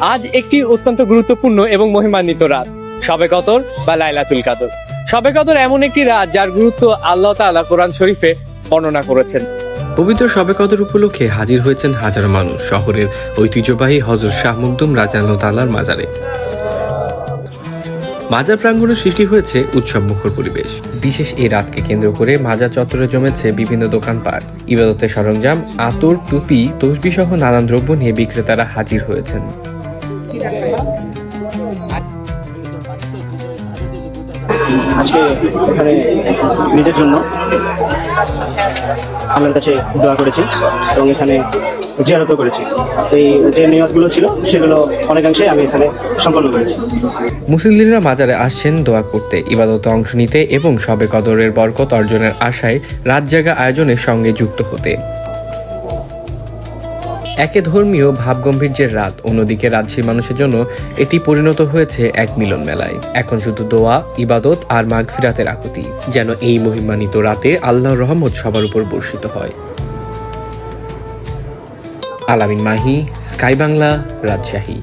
আজ একটি অত্যন্ত গুরুত্বপূর্ণ এবং মহিমান্বিত রাত। শবে কদর বা লাইলাতুল কাদর। শবে কদর এমন একটি রাত যার গুরুত্ব আল্লাহ তাআলা কোরআন শরীফে বর্ণনা করেছেন। পবিত্র শবে কদর উপলক্ষে হাজির হয়েছেন হাজারো মানুষ শহরের ঐতিহ্যবাহী হজরত শাহ মুকদুম রাজানো তালার মাজারে। মাজার প্রাঙ্গণে সৃষ্টি হয়েছে উৎসব মুখর পরিবেশ। বিশেষ এই রাতকে কেন্দ্র করে মাজার চত্বরে জমেছে বিভিন্ন দোকানপাট। ইবাদতের সরঞ্জাম, আতর, টুপি তসবি সহ নানান দ্রব্য নিয়ে বিক্রেতারা হাজির হয়েছেন। আজকে এখানে নিজের জন্য আল্লাহর কাছে দোয়া করেছি এবং এখানে জিয়ারতও করেছি। এই যে নিয়তগুলো ছিল, সেগুলো অনেকাংশে আমি এখানে সম্পন্ন করেছি। মুসলিমরা মাজারে আসছেন দোয়া করতে। ইবাদতে অংশ নিতে এবং শবে কদরের বরকত অর্জনের আশায় রাত জাগা আয়োজনের সঙ্গে যুক্ত হতে। একে ধর্মীয় ভাবগম্ভীর্যের রাত। অন্যদিকে রাজশীর মানুষের জন্য এটি পরিণত হয়েছে এক মিলন মেলায় এখন শুধু দোয়া, ইবাদত আর মাঘ ফিরাতের আকুতি, যেন এই মহিমানিত রাতে আল্লাহর রহমত সবার উপর বর্ষিত হয়। আলামিন মাহি, স্কাই বাংলা, রাজশাহী।